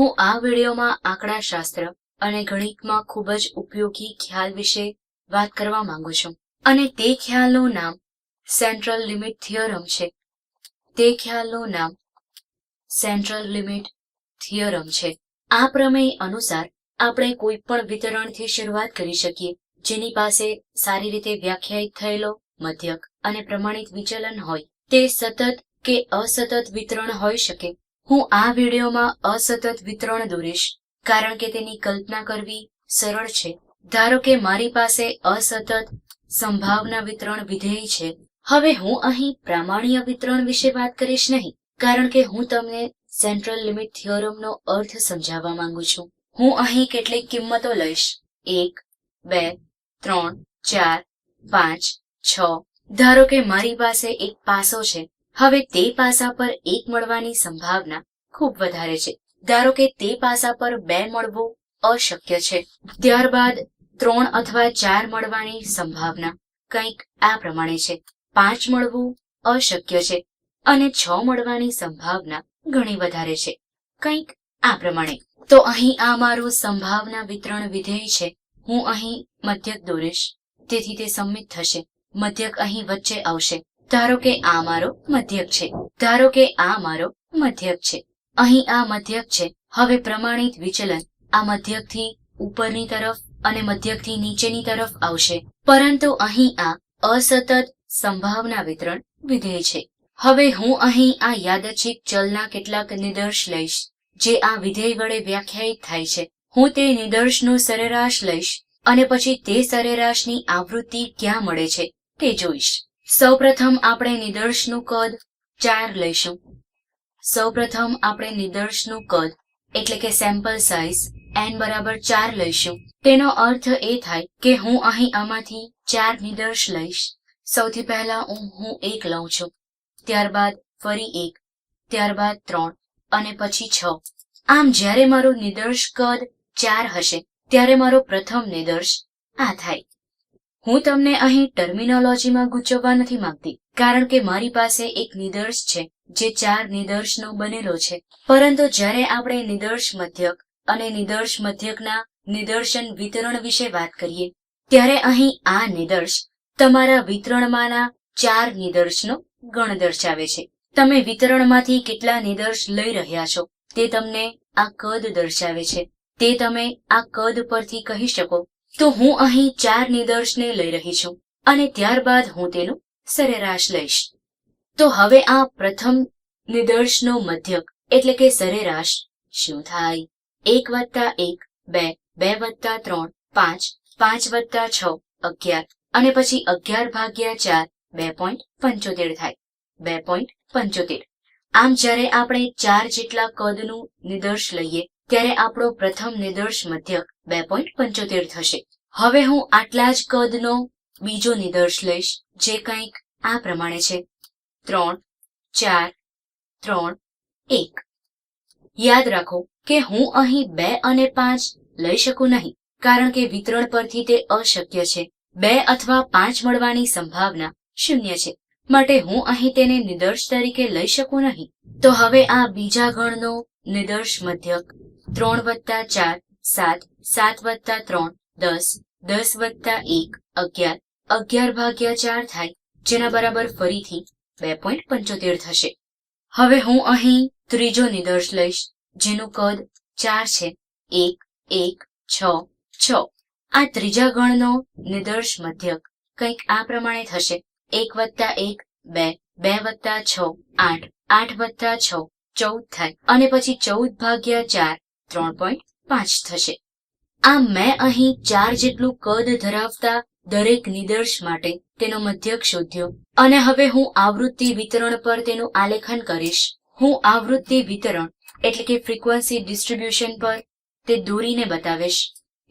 હું આ વિડીયોમાં આંકડાશાસ્ત્ર અને ગણિતમાં ખૂબ જ ઉપયોગી ખ્યાલ વિશે વાત કરવા માંગુ છું. અને તે ખ્યાલનું નામ સેન્ટ્રલ લિમિટ થિયરમ છે. તે ખ્યાલનું નામ સેન્ટ્રલ લિમિટ થિયરમ છે. આ પ્રમેય અનુસાર આપણે કોઈ પણ વિતરણથી શરૂઆત કરી શકીએ, જેની પાસે સારી રીતે વ્યાખ્યાયિત થયેલો મધ્યક અને પ્રમાણિત વિચલન હોય. તે સતત કે અસતત વિતરણ હોઈ શકે હું આ વિડીયોમાં અસતત વિતરણ દોરીશ, કારણ કે તેની કલ્પના કરવી સરળ છે. ધારો કે મારી પાસે અસતત સંભાવના વિતરણ વિધેય છે, હવે હું અહીં પ્રામાણ્ય વિતરણ વિશે વાત કરીશ નહીં, કારણ કે હું તમને સેન્ટ્રલ લિમિટ થિયોરમનો અર્થ સમજાવવા માંગુ છું. હું અહીં કેટલીક કિંમતો લઈશ. એક, બે, ત્રણ, ચાર, પાંચ, છ. ધારો કે મારી પાસે એક પાસો છે, હવે તે પાસા પર એક મળવાની સંભાવના ખૂબ વધારે છે. ધારો કે તે પાસા પર બે મળવું અશક્ય છે. ત્યારબાદ ત્રણ અથવા ચાર મળવાની સંભાવના કંઈક આ પ્રમાણે છે. પાંચ મળવું અશક્ય છે અને છ મળવાની સંભાવના ઘણી વધારે છે. કંઈક આ પ્રમાણે. તો અહીં આ મારું સંભાવના વિતરણ વિધેય છે. હું અહીં મધ્યક દોરીશ. તેથી તે સંમિત થશે. મધ્યક અહીં વચ્ચે આવશે. ધારો કે આ મારો મધ્યક છે. ધારો કે આ મારો મધ્યક છે. અહીં આ મધ્યક છે. હવે પ્રમાણિત વિચલન આ મધ્યકથી ઉપરની તરફ અને મધ્યકથી નીચેની તરફ આવશે. પરંતુ અહીં આ અસતત સંભાવના વિતરણ વિધેય છે. હવે હું અહીં આ યાદચ્છિક ચલના કેટલાક નિદર્શ લઈશ, જે આ વિધેય વડે વ્યાખ્યાયિત થાય છે. હું તે નિદર્શનો સરેરાશ લઈશ અને પછી તે સરેરાશની આવૃત્તિ ક્યાં મળે છે તે જોઈશ. સૌપ્રથમ આપણે નિદર્શનું કદ ચાર લઈશું. સૌપ્રથમ આપણે નિદર્શનું કદ, એટલે કે સેમ્પલ સાઇઝ એન બરાબર ચાર લઈશું. તેનો અર્થ એ થાય કે હું અહીં આમાંથી ચાર નિદર્શ લઈશ. સૌથી પહેલા હું હું એક લઉં છું. ત્યારબાદ ફરી એક, ત્યારબાદ ત્રણ, અને પછી છ. આમ જ્યારે મારું નિદર્શ કદ ચાર હશે, ત્યારે મારો પ્રથમ નિદર્શ આ થાય. હું તમને અહીં ટર્મિનોલોજીમાં ગૂંચવવા નથી માંગતી, કારણ કે મારી પાસે એક નિદર્શ છે. જે ચાર નિદર્શનો બનેલો છે. પરંતુ જ્યારે આપણે નિદર્શ મધ્યક અને નિદર્શ મધ્યકના નિદર્શન વિતરણ વિશે વાત કરીએ, ત્યારે અહીં આ નિદર્શ તમારા વિતરણમાંના ચાર નિદર્શનો ગણ દર્શાવે છે. તમે વિતરણમાંથી કેટલા નિદર્શ લઈ રહ્યા છો તે તમને આ કદ દર્શાવે છે. તે તમે આ કદ પરથી કહી શકો, તો હું અહીં ચાર નિદર્શને લઈ રહી છું અને ત્યારબાદ હું તેનું સરેરાશ લઈશ. તો હવે આ પ્રથમ નિદર્શનો મધ્યક, એટલે કે સરેરાશ, શું થાય? એક વત્તા એક, બે બે વત્તા ત્રણ, પાંચ પાંચ વત્તા છ, અગિયાર, અને પછી અગિયાર ભાગ્યા ચાર, બે પોઈન્ટ પંચોતેર થાય. બે પોઈન્ટ પંચોતેર. આમ જ્યારે આપણે ચાર જેટલા કદનું નિદર્શ લઈએ, ત્યારે આપણો પ્રથમ નિદર્શ મધ્યક બે પોઈન્ટ પંચોતેર થશે. હવે હું આટલા જ કદનો બીજો નિદર્શ લઈશ, જે કંઈક આ પ્રમાણે છે. ત્રણ, ચાર, ત્રણ, એક. યાદ રાખો કે હું અહીં બે અને પાંચ લઈ શકું નહીં, કારણ કે વિતરણ પરથી તે અશક્ય છે. બે અથવા પાંચ મળવાની સંભાવના શૂન્ય છે. માટે હું અહીં તેને નિદર્શ તરીકે લઈ શકું નહીં. તો હવે આ બીજા ગણનો નિદર્શ મધ્યક. ત્રણ વત્તા ચાર, સાત સાત વત્તા ત્રણ, દસ દસ વત્તા એક, અગિયાર અગિયાર ભાગ્યા ચાર થાય, જેના બરાબર ફરીથી બે પોઈન્ટ પંચોતેર થશે. હવે હું અહીં ત્રીજો નિદર્શ લઈશ, જેનું કદ ચાર છે. એક એક, છ છ. આ ત્રીજા ગણનો નિદર્શ મધ્યક કંઈક આ પ્રમાણે થશે. એક વત્તા એક, બે બે વત્તા છ, આઠ આઠ વત્તા છ, ચૌદ થાય. અને પછી ચૌદ ભાગ્યા ચાર, ત્રણ પોઈન્ટ પાંચ થશે. આમ મેં અહીં ચાર જેટલું કદ ધરાવતા દરેક નિદર્શ માટે તેનો મધ્યક શોધ્યો. અને હવે હું આવૃત્તિ વિતરણ પર તેનું આલેખન કરીશ. હું આવૃત્તિ વિતરણ, એટલે કે ફ્રીક્વન્સી ડિસ્ટ્રીબ્યુશન પર, તે દોરીને બતાવીશ.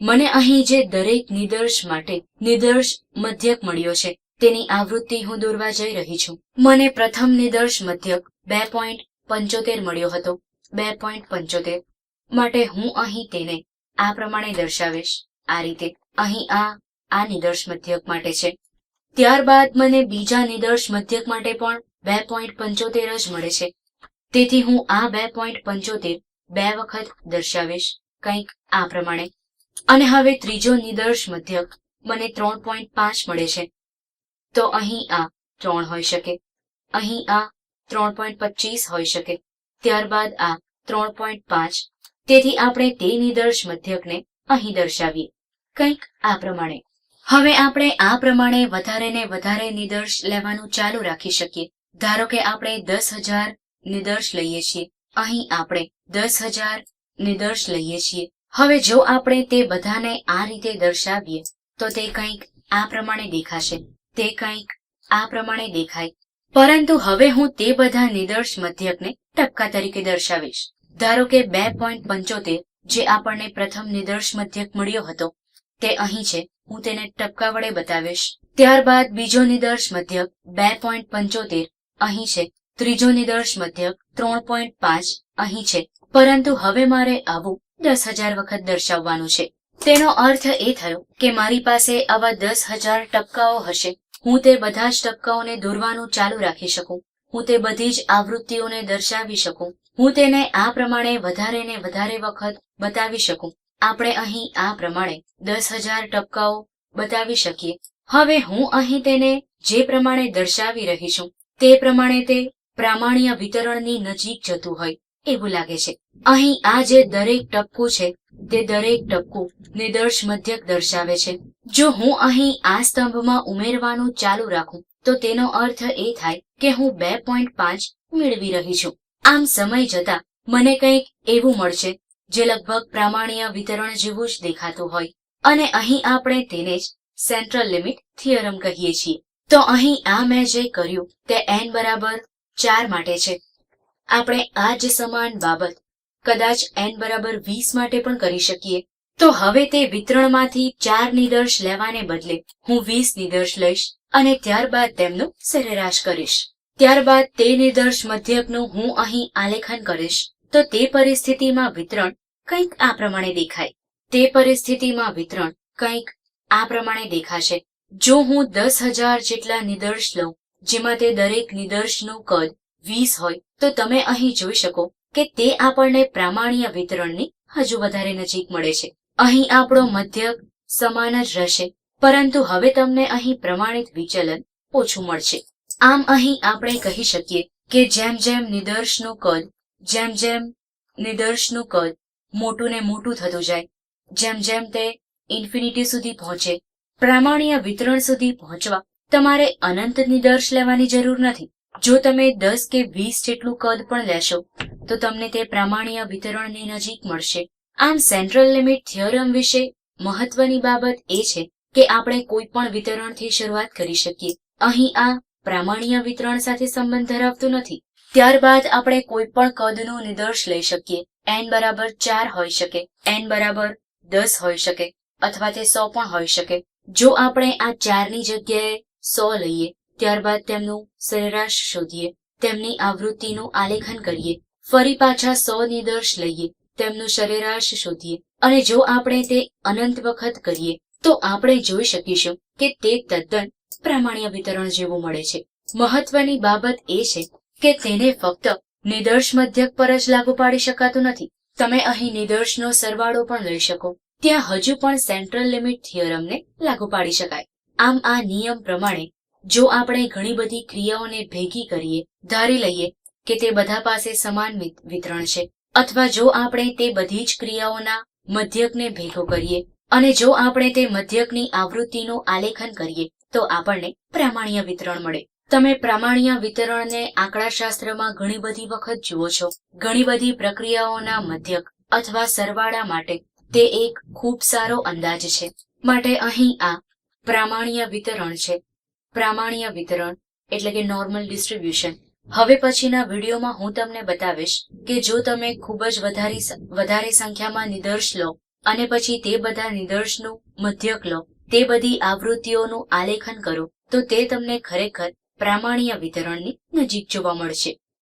મને અહીં જે દરેક નિદર્શ માટે નિદર્શ મધ્યક મળ્યો છે, તેની આવૃત્તિ હું દોરવા જઈ રહી છું. મને પ્રથમ નિદર્શ મધ્યક બે પોઈન્ટ પંચોતેર મળ્યો હતો. બે પોઈન્ટ પંચોતેર. માટે હું અહીં તેને આ પ્રમાણે દર્શાવીશ. આ રીતે અહીં આ આ નિદર્શ મધ્યક માટે છે. ત્યારબાદ મને બીજા નિદર્શ મધ્યક માટે પણ બે પોઈન્ટ પંચોતેર જ મળે છે. તેથી હું આ બે પોઈન્ટ પંચોતેર બે વખત દર્શાવીશ કંઈક આ પ્રમાણે. અને હવે ત્રીજો નિદર્શ મધ્યક મને ત્રણ પોઈન્ટ પાંચ મળે છે. તો અહીં આ ત્રણ હોઈ શકે. અહીં આ ત્રણ પોઈન્ટ પચીસ હોઈ શકે. ત્યારબાદ આ ત્રણ પોઈન્ટ પાંચ. તેથી આપણે તે નિદર્શ મધ્યકને અહીં દર્શાવીએ. કંઈક આ પ્રમાણે. હવે આપણે આ પ્રમાણે વધારે ને વધારે નિદર્શ લેવાનું ચાલુ રાખી શકીએ. ધારો કે આપણે દસ હજાર નિદર્શ લઈએ છીએ. અહીં આપણે દસ હજાર નિદર્શ લઈએ છીએ. હવે જો આપણે તે બધાને આ રીતે દર્શાવીએ, તો તે કંઈક આ પ્રમાણે દેખાશે. તે કંઈક આ પ્રમાણે દેખાય. પરંતુ હવે હું તે બધા નિદર્શ મધ્યકને ટપકા તરીકે દર્શાવીશ. ધારો કે બે પોઈન્ટ પંચોતેર, જે આપણને પ્રથમ નિદર્શ મધ્યક મળ્યો હતો, તે અહીં છે. હું તેને ટપકા વડે બતાવીશ. ત્યારબાદ બીજો નિદર્શ મધ્યક બે પોઈન્ટ પંચોતેર, અહીં છે. ત્રીજો નિદર્શ મધ્યક ત્રણ પોઈન્ટ પાંચ, અહીં છે. પરંતુ હવે મારે આવું દસ હજાર વખત દર્શાવવાનું છે. તેનો અર્થ એ થયો કે મારી પાસે આવા દસ હજાર ટપકાઓ હશે. હું તે બધા જ ટપકાઓને દોરવાનું ચાલુ રાખી શકું. હું તે બધી જ આવૃત્તિઓને દર્શાવી શકું. હું તેને આ પ્રમાણે વધારે ને વધારે વખત બતાવી શકું. આપણે અહીં આ પ્રમાણે દસ હજાર ટપકાઓ બતાવી શકીએ. હવે હું અહીં તેને જે પ્રમાણે દર્શાવી રહી છું, તે પ્રમાણે તે પ્રામાણ્ય વિતરણની નજીક જતું હોય એવું લાગે છે. અહીં આ જે દરેક ટપકું છે, તે દરેક ટપકું નિદર્શ મધ્યક દર્શાવે છે. જો હું અહીં આ સ્તંભમાં ઉમેરવાનું ચાલુ રાખું, તો તેનો અર્થ એ થાય કે હું બે પોઈન્ટ પાંચ મેળવી રહી છું. આમ સમય જતા મને કંઈક એવું મળશે જે લગભગ પ્રામાણ્ય વિતરણ જેવું જ દેખાતું હોય. અને અહીં આપણે તેને જ સેન્ટ્રલ લિમિટ થિયરમ કહીએ છીએ. તો અહીં આ મેં જે કર્યું તે એન બરાબર ચાર માટે છે. આપણે આ જ સમાન બાબત કદાચ એન બરાબર વીસ માટે પણ કરી શકીએ. તો હવે તે વિતરણમાંથી ચાર નિદર્શ લેવાને બદલે હું વીસ નિદર્શ લઈશ અને ત્યારબાદ તેમનું સરેરાશ કરીશ. ત્યારબાદ તે નિદર્શ મધ્યકનું હું અહીં આલેખન કરીશ. તો તે પરિસ્થિતિમાં વિતરણ કંઈક આ પ્રમાણે દેખાય. તે પરિસ્થિતિમાં વિતરણ કંઈક આ પ્રમાણે દેખાશે. જો હું દસ હજાર જેટલા નિદર્શ લઉં, જેમાં તે દરેક નિદર્શનું કદ વીસ હોય, તો તમે અહીં જોઈ શકો કે તે આપણને પ્રામાણ્ય વિતરણની હજુ વધારે નજીક મળે છે. અહીં આપણો મધ્યક સમાન જ રહેશે, પરંતુ હવે તમને અહીં પ્રમાણિત વિચલન ઓછું મળશે. આમ અહીં આપણે કહી શકીએ કે જેમ જેમ નિદર્શનું કદ, જેમ જેમ નિદર્શનું કદ મોટું ને મોટું થતું જાય. જેમ જેમ તે ઇન્ફિનિટી સુધી પહોંચે, પ્રામાણ્ય વિતરણ સુધી પહોંચવા, તમારે અનંત નિદર્શ લેવાની જરૂર નથી. જો તમે દસ કે વીસ જેટલું કદ પણ લેશો, તો તમને તે પ્રામાણ્ય વિતરણની નજીક મળશે. આમ સેન્ટ્રલ લિમિટ થિયરમ વિશે મહત્વની બાબત એ છે કે આપણે કોઈ પણ વિતરણથી શરૂઆત કરી શકીએ. અહીં આ પ્રામાણ્ય વિતરણ સાથે સંબંધ ધરાવતું નથી. ત્યારબાદ આપણે કોઈ પણ કદનું નિદર્શ લઈ શકીએ. N બરાબર ચાર હોઈ શકે એન બરાબર દસ હોઈ શકે, અથવા તે સો પણ હોઈ શકે. જો આપણે આ ચારની જગ્યાએ સો લઈએ, ત્યારબાદ તેમનું સરેરાશ શોધીએ, તેમની આવૃત્તિનું આલેખન કરીએ, ફરી પાછા સો નિદર્શ લઈએ, તેમનું સરેરાશ શોધીએ. અને જો આપણે તે અનંત વખત કરીએ, તો આપણે જોઈ શકીશું કે તે તદ્દન પ્રામાણ્ય વિતરણ જેવું મળે છે. મહત્વની બાબત એ છે કે તેને ફક્ત નિદર્શ મધ્યક પર જ લાગુ પાડી શકાતું નથી. તમે અહીં નિદર્શનો સરવાળો પણ લઈ શકો. ત્યાં હજુ પણ સેન્ટ્રલ લિમિટ થિયરમને લાગુ પાડી શકાય. આમ આ નિયમ પ્રમાણે, જો આપણે ઘણી બધી ક્રિયાઓને ભેગી કરીએ, ધારી લઈએ કે તે બધા પાસે સમાન વિતરણ છે, અથવા જો આપણે તે બધી જ ક્રિયાઓના મધ્યકને ભેગો કરીએ, અને જો આપણે તે મધ્યકની આવૃત્તિનું આલેખન કરીએ, તો આપણને પ્રામાણ્ય વિતરણ મળે. તમે પ્રામાણ્ય વિતરણને આંકડાશાસ્ત્રમાં ઘણી બધી વખત જુઓ છો. ઘણી બધી પ્રક્રિયાઓના મધ્યક અથવા સરવાળા માટે તે એક ખૂબ સારો અંદાજ છે. માટે અહીં આ પ્રામાણ્ય વિતરણ છે. પ્રામાણ્ય વિતરણ એટલે કે નોર્મલ ડિસ્ટ્રીબ્યુશન. હવે પછીના વિડીયોમાં હું તમને બતાવીશ કે જો તમે ખૂબ જ વધારે વધારે સંખ્યામાં નિદર્શ લો અને પછી તે બધા નિદર્શનું મધ્યક લો, તે બધી આવૃત્તિઓનું આલેખન કરો, તો તે તમને ખરેખર પ્રામાણ્ય વિતરણની નજીક જોવા મળશે.